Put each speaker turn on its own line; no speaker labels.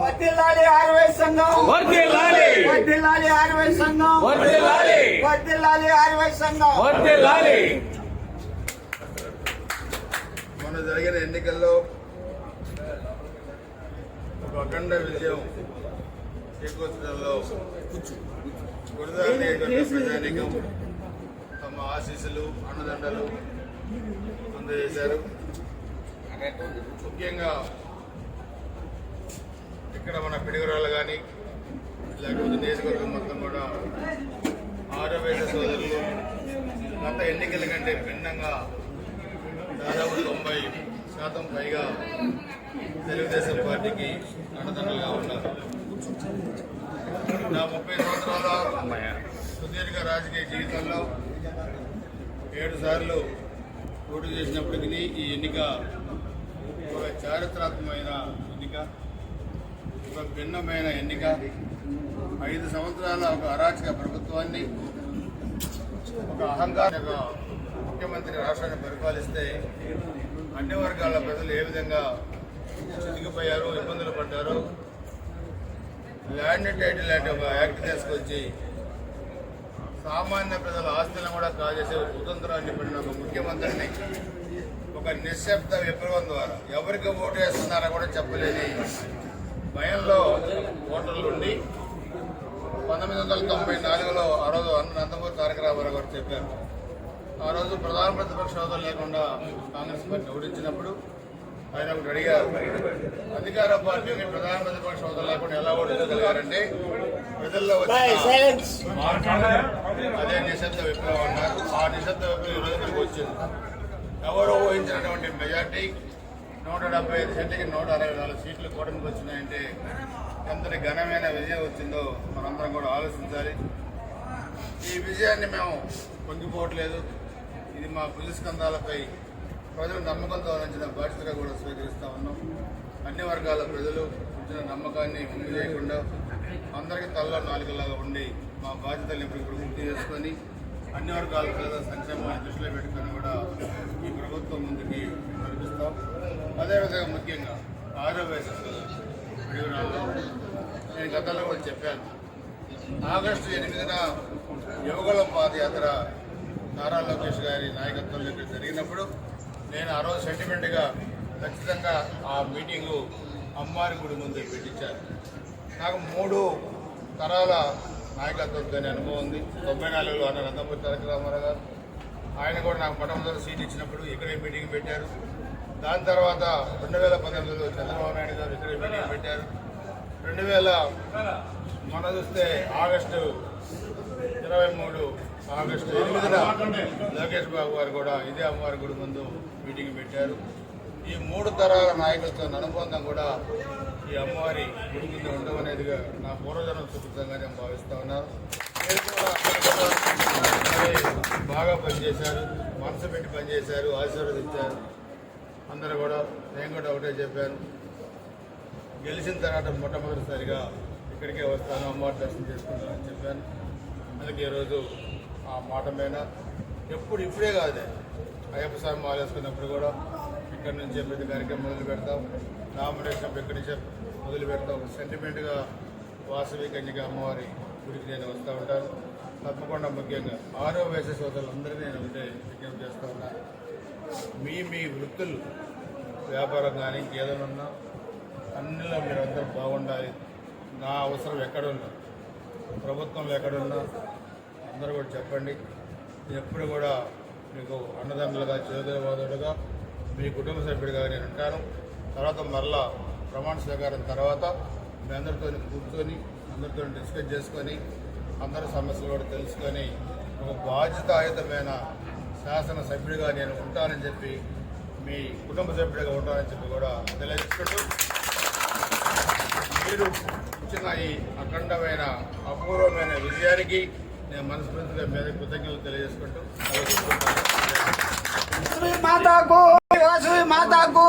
వర్దిల్లాలి ఆర్వై సంఘం
వర్దిల్లాలి
వర్దిల్లాలి ఆర్వై సంఘం
వర్దిల్లాలి
వర్దిల్లాలి ఆర్వై సంఘం
వర్దిల్లాలి
మొన్న జరిగిన ఎన్నికల్లో ఒక అఖండ విజయం చేకూర్చడంలో గురదాల నియోజకవర్గ ప్రజానీకం తమ ఆశీస్సులు అన్నదండలు అందజేశారు. ముఖ్యంగా ఇక్కడ మన పిడుగురాలు కానీ లేకపోతే నియోజకవర్గం మొత్తం కూడా ఆరోగ్య సోదరులు గత ఎన్నికల కంటే భిన్నంగా దాదాపు తొంభై శాతం పైగా తెలుగుదేశం పార్టీకి అండదండలుగా ఉన్నారు నా ముప్పై సంవత్సరాల సుదీర్ఘ రాజకీయ జీవితంలో ఏడు సార్లు పోటీ చేసినప్పటికీ ఈ ఎన్నిక ఒక చారిత్రాత్మకమైన ఎన్నిక ఒక భిన్నమైన ఎన్నిక. ఐదు సంవత్సరాల ఒక అరాచక ప్రభుత్వాన్ని ఒక అహంకార ముఖ్యమంత్రి రాష్ట్రాన్ని పరిపాలిస్తే అన్ని వర్గాల ప్రజలు ఏ విధంగా చితికిపోయారు ఇబ్బందులు పడ్డారు? ల్యాండ్ టైటిల్ లాంటి ఒక యాక్ట్ తీసుకొచ్చి సామాన్య ప్రజల ఆస్తులను కూడా కాజేసే స్వతంత్రాన్ని పడిన ఒక ముఖ్యమంత్రిని ఒక నిశ్శబ్ద విప్లవం ద్వారా ఎవరికి ఓటు వేస్తున్నారో కూడా చెప్పలేని భయంలో ఓటర్లు ఉండి పంతొమ్మిది వందల తొంభై నాలుగులో ఆ రోజు అన్న నందమూరి తారక రామారావు గారు చెప్పారు. ఆ రోజు ప్రధాన ప్రతిపక్ష హోదా లేకుండా కాంగ్రెస్ పార్టీ ఓడించినప్పుడు ఆయన ఒకటి అడిగారు. అధికార పార్టీని ప్రధాన ప్రతిపక్ష హోదా లేకుండా ఎలా ఓడించగలిగారంటే ప్రజల్లో అదే నిశ్శబ్ద విప్లవం అన్నారు. ఆ నిశ్శబ్ద విప్లవం ఈ రోజు మనకు వచ్చింది. ఎవరు ఊహించినటువంటి మెజార్టీ నూట డెబ్బై ఐదు సీట్లకి నూట అరవై నాలుగు సీట్లు కూటమికి వచ్చినాయంటే ఎంతటి ఘనమైన విజయం వచ్చిందో మనందరం కూడా ఆలోచించాలి. ఈ విజయాన్ని మేము పొంగిపోవట్లేదు. ఇది మా పులిస్కందాలపై ప్రజలు నమ్మకంతో అందించిన బాధ్యతగా కూడా స్వీకరిస్తూ ఉన్నాం. అన్ని వర్గాల ప్రజలు ఇచ్చిన నమ్మకాన్ని ముందు చేయకుండా అందరికీ తల్ల నాలుగులాగా ఉండి మా బాధ్యతలు ఇప్పుడు గుర్తు చేసుకొని అన్ని వర్గాల ప్రజల సంక్షేమాన్ని దృష్టిలో పెట్టుకొని కూడా ఈ ప్రభుత్వం ముందుకి నడిపిస్తాం. అదేవిధంగా ముఖ్యంగా ఆరోగ్య నేను గతంలో కూడా చెప్పాను. ఆగస్టు ఎనిమిదిన యువకుల పాదయాత్ర నారా లోకేష్ గారి నాయకత్వంలో ఇక్కడ జరిగినప్పుడు నేను ఆ రోజు సెంటిమెంట్గా ఖచ్చితంగా ఆ మీటింగు అమ్మారి గుడి ముందు పెట్టించాను నాకు మూడు తరాల నాయకత్వంతో అనుభవం ఉంది. తొంభై నాలుగులో అన్న నందమూరి తారక రామారావు గారు ఆయన కూడా నాకు మొట్టమొదటి సీట్ ఇచ్చినప్పుడు ఇక్కడే మీటింగ్ పెట్టారు. దాని తర్వాత రెండు వేల పంతొమ్మిదిలో చంద్రబాబు నాయుడు గారు ఇక్కడే మీటింగ్ పెట్టారు. రెండు వేల మన చూస్తే ఆగస్టు ఇరవై మూడు ఆగస్టు ఎనిమిదిన లోకేష్ బాబు గారు కూడా ఇదే అమ్మవారి గుడి ముందు మీటింగ్ పెట్టారు. ఈ మూడు తరాల నాయకులతో అనుబంధం కూడా ఈ అమ్మవారి గుడి ముందు ఉండడం అనేదిగా నా పూర్వజనం సుకృతంగా నేను భావిస్తా ఉన్నాను. బాగా పనిచేశారు మనసు పెట్టి పనిచేశారు ఆశీర్వదించారు. అందరూ కూడా నేను కూడా ఒకటే చెప్పాను. గెలిచిన తర్వాత మొట్టమొదటిసారిగా ఇక్కడికే వస్తాను అమ్మవారి దర్శనం చేసుకుంటానని చెప్పాను. అందుకే ఈరోజు ఆ మాట మీద ఎప్పుడు ఇప్పుడే కాదే. అయ్యప్ప స్వామి మాలేసుకున్నప్పుడు కూడా ఇక్కడి నుంచే ప్రతి కార్యక్రమం మొదలు పెడతాం. నామినేషన్ ఇక్కడి నుంచే మొదలు పెడతాం. సెంటిమెంట్గా వాసవి కన్యక అమ్మవారి గుడికి నేను వస్తూ ఉంటాను. తప్పకుండా ముఖ్యంగా ఆరో వయసు సోదరులందరినీ నేను ఒకటే విజ్ఞప్తి చేస్తూ ఉన్నాను మీ మీ వృత్తులు వ్యాపారం కానీ ఏదైనా ఉన్నా అన్నిలో మీరందరూ బాగుండాలి. నా అవసరం ఎక్కడున్నా ప్రభుత్వంలో ఎక్కడున్నా అందరూ కూడా చెప్పండి. ఎప్పుడు కూడా మీకు అన్నదమ్ములుగా చేదోవాదులుగా మీ కుటుంబ సభ్యుడిగా నేను ఉంటాను. తర్వాత మరలా ప్రమాణ స్వీకారం తర్వాత మీ అందరితో కూర్చొని అందరితో డిస్కస్ చేసుకొని అందరి సమస్యలు కూడా తెలుసుకొని ఒక బాధ్యతాయుతమైన శాసన సభ్యుడిగా నేను ఉంటానని చెప్పి మీ కుటుంబ సభ్యుడిగా ఉంటానని చెప్పి కూడా తెలియజేసుకుంటూ మీరు వచ్చిన ఈ అఖండమైన అపూర్వమైన విజయానికి నేను మనస్ఫూర్తిగా మీద కృతజ్ఞతలు తెలియజేసుకుంటూ
మాతాకు మాతాకు